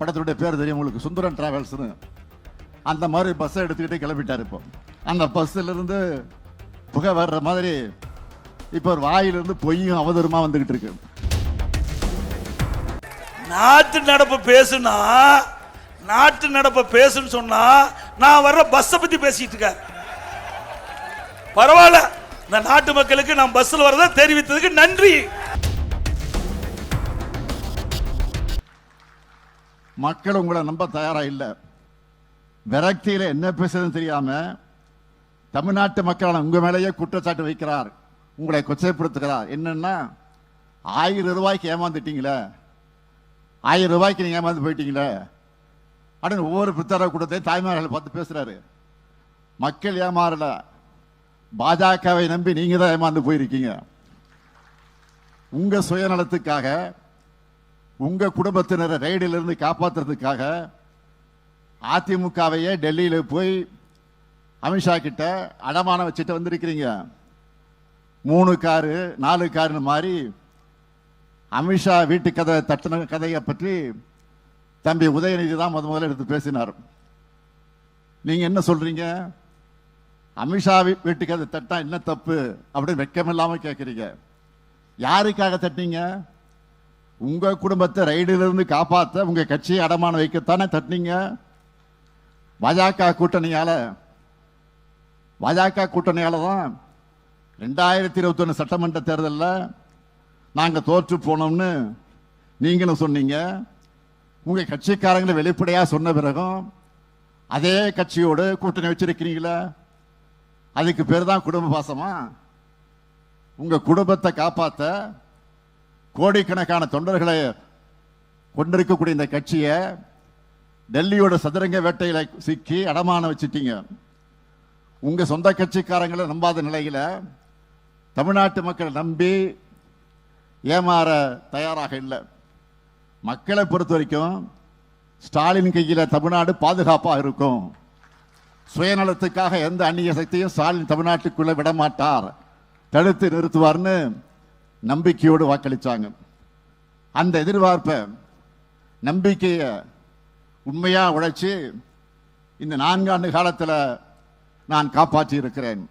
படத்தினுடைய பேர் தெரியும். உங்களுக்கு சுந்தரன் டிராவல்ஸ்னு. அந்த மாதிரி பஸ்ஸை எடுத்துக்கிட்டே கிளம்பிட்டார் இப்போ. அந்த பஸ்ஸிலிருந்து புகை வர்ற மாதிரி இப்போ ஒரு வாயிலிருந்து பொய்யும் அவதூறுமா வந்துகிட்டு இருக்கு. நாட்டு நடப்பு பேசுனா நாட்டு நடப்பை பேசுன்னு சொன்னா நான் வர்ற பஸ்ஸை பத்தி பேசிட்டு இருக்கேன். பரவாயில்ல. இந்த நாட்டு மக்களுக்கு நான் பஸ்ஸில் வரதை தெரிவித்ததுக்கு நன்றி. மக்கள் உங்களை நம்ப தயாராக இல்லை. விரக்தியில் என்ன பேசுறதுன்னு தெரியாம தமிழ்நாட்டு மக்களான உங்க மேலேயே குற்றச்சாட்டு வைக்கிறார். உங்களை கொச்சைப்படுத்துகிறார். என்னன்னா ஆயிரம் ரூபாய்க்கு ஏமாந்துட்டீங்களே. ஆயிரம் ரூபாய்க்கு நீங்கள் ஏமாந்து போயிட்டீங்களே. அப்படின்னு ஒவ்வொரு பிரச்சார கூட்டத்தையும் தாய்மார்களை பார்த்து பேசுறாரு. மக்கள் ஏமாறல. பாஜகவை நம்பி நீங்க தான் ஏமாந்து போயிருக்கீங்க. உங்க சுயநலத்துக்காக உங்க குடும்பத்தினரை ரைடிலிருந்து காப்பாற்றுறதுக்காக அதிமுகவையே டெல்லியில் போய் அமித்ஷா கிட்ட அடமானம் வச்சுட்டு வந்திருக்கிறீங்க. மூணு காரு நாலு காருன்னு மாதிரி அமித்ஷா வீட்டு கதை தட்டின கதையை பற்றி தம்பி உதயநிதி தான் முத முதல்ல எடுத்து பேசினார். நீங்கள் என்ன சொல்கிறீங்க அமித்ஷா வீட்டுக்கு வீட்டு கதை தட்டா என்ன தப்பு? அப்படின்னு வெக்கமில்லாம கேட்குறீங்க யாருக்காக தட்டினீங்க? உங்க குடும்பத்தை ரைடிலிருந்து காப்பாற்ற உங்க கட்சியை அடமானம் வைக்கத்தானே தட்டினீங்க? பாஜக கூட்டணியால பாஜக கூட்டணியால தான் ரெண்டாயிரத்தி இருபத்தொன்று சட்டமன்ற தேர்தலில் நாங்கள் தோற்று போனோம்னு நீங்களும் சொன்னீங்க. உங்கள் கட்சிக்காரங்களை வெளிப்படையாக சொன்ன பிறகும் அதே கட்சியோடு கூட்டணி வச்சிருக்கிறீங்களா அதுக்கு பேர் தான் குடும்ப பாசமா? உங்கள் குடும்பத்தை காப்பாற்ற கோடிக்கணக்கான தொண்டர்களை கொண்டிருக்கக்கூடிய இந்த கட்சியை டெல்லியோட சதுரங்க வேட்டையில் சிக்கி அடமான வச்சுட்டீங்க. உங்கள் சொந்த கட்சிக்காரங்களை நம்பாத நிலையில் தமிழ்நாட்டு மக்களை நம்பி ஏமாற தயாராக இல்லை. மக்களை பொறுத்த வரைக்கும் ஸ்டாலின் கையில் தமிழ்நாடு பாதுகாப்பாக இருக்கும். சுயநலத்துக்காக எந்த அந்நிய சக்தியும் ஸ்டாலின் தமிழ்நாட்டுக்குள்ளே விடமாட்டார் தடுத்து நிறுத்துவார்னு நம்பிக்கையோடு வாக்களிச்சாங்க. அந்த எதிர்பார்ப்பை நம்பிக்கையை உண்மையாக உழைச்சி இந்த நான்காண்டு காலத்தில் நான் காப்பாற்றி இருக்கிறேன்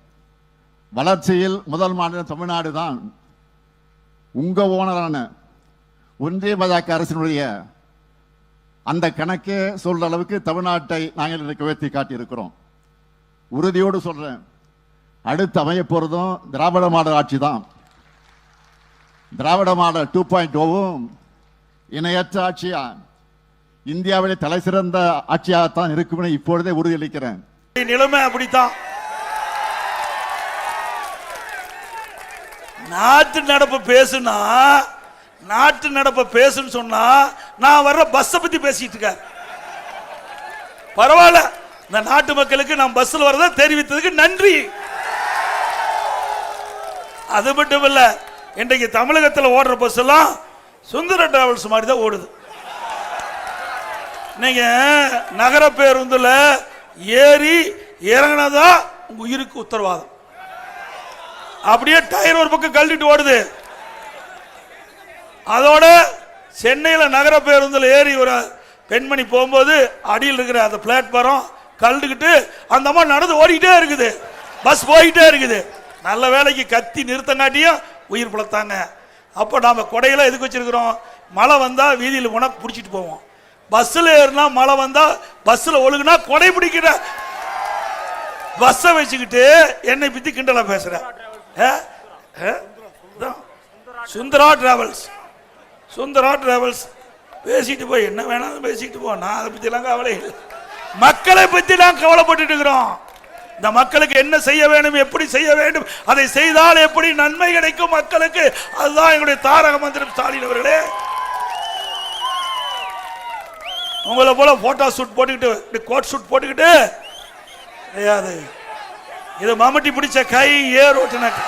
வளர்ச்சியில் முதல் மாநிலம் தமிழ்நாடு தான். உங்கள் ஓனரான ஒன்றிய பாஜக அரசினுடைய அந்த கணக்கே சொல்கிற அளவுக்கு தமிழ்நாட்டை நாங்கள் இன்றைக்கு உயர்த்தி காட்டியிருக்கிறோம். உறுதியோடு சொல்கிறேன் அடுத்து அமைய திராவிட மாடல் ஆட்சி தான். திராவிட மாடல் டூ பாயிண்ட் ஓவும் இணையற்ற ஆட்சியா? இந்தியாவிலே தலை சிறந்த ஆட்சியாகத்தான் இருக்கும்னு இப்பொழுதே உறுதியளிக்கிறேன். நிலைமை அப்படித்தான். நாட்டு நடப்பு பேசுனா நாட்டு நடப்பை பேசுன்னு சொன்னா நான் வர்ற பஸ்ஸை பத்தி பேசிட்டு இருக்க பரவாயில்ல. இந்த நாட்டு மக்களுக்கு நான் பஸ்ஸில் வரதை தெரிவித்ததுக்கு நன்றி. அது மட்டும் இல்லை இன்றைக்கு தமிழகத்தில் ஓடுற பஸ் எல்லாம் சுந்தர டிராவல்ஸ் மாதிரி தான் ஓடுது. நீங்க நகர பேருந்துல ஏறி இறங்கினதா உங்க உயிருக்கு உத்தரவாதம். அப்படியே டயர் ஒரு பக்கம் கழட்டிட்டு ஓடுது. அதோட சென்னையில் நகர பேருந்தில் ஏறி ஒரு பெண்மணி போகும்போது அடியில் இருக்கிற அந்த பிளாட்ஃபாரம் கழுந்துக்கிட்டு அந்த அம்மா நடந்து ஓடிக்கிட்டே இருக்குது. பஸ் போய்கிட்டே இருக்குது. நல்ல வேலைக்கு கத்தி நிறுத்தங்காட்டியும் உயிர் பிழைத்தாங்க அப்போ நாம் கொடையெல்லாம் எதுக்கு வச்சிருக்கிறோம்? மழை வந்தால் வீதியில் போனால் பிடிச்சிட்டு போவோம். பஸ்ஸில் ஏறினா மழை வந்தால் பஸ்ஸில் ஒழுகுனா கொடை பிடிக்கிற. பஸ்ஸை வச்சுக்கிட்டு என்னை பற்றி கிண்டலாக பேசுகிறேன் சுந்தரா டிராவல்ஸ். சுந்தரா டிராவல்ஸ். பேசிட்டு போய் என்ன வேணாலும் பேசிட்டு போ. நான் அதை பற்றிலாம் கவலை இல்லை. மக்களை பற்றி நான் கவலைப்பட்டுட்டு இருக்கிறோம். இந்த மக்களுக்கு என்ன செய்ய வேண்டும் எப்படி செய்ய வேண்டும் அதை செய்தால் எப்படி நன்மை கிடைக்கும் மக்களுக்கு? அதுதான் எங்களுடைய தாரக மந்திரம் ஸ்டாலின் அவர்களே. உங்களை போல போட்டோ ஷூட் போட்டுக்கிட்டு கோட் ஷூட் போட்டுக்கிட்டு கிடையாது. இது மம்முட்டி பிடிச்ச கை ஏர் ஓட்டுன கை.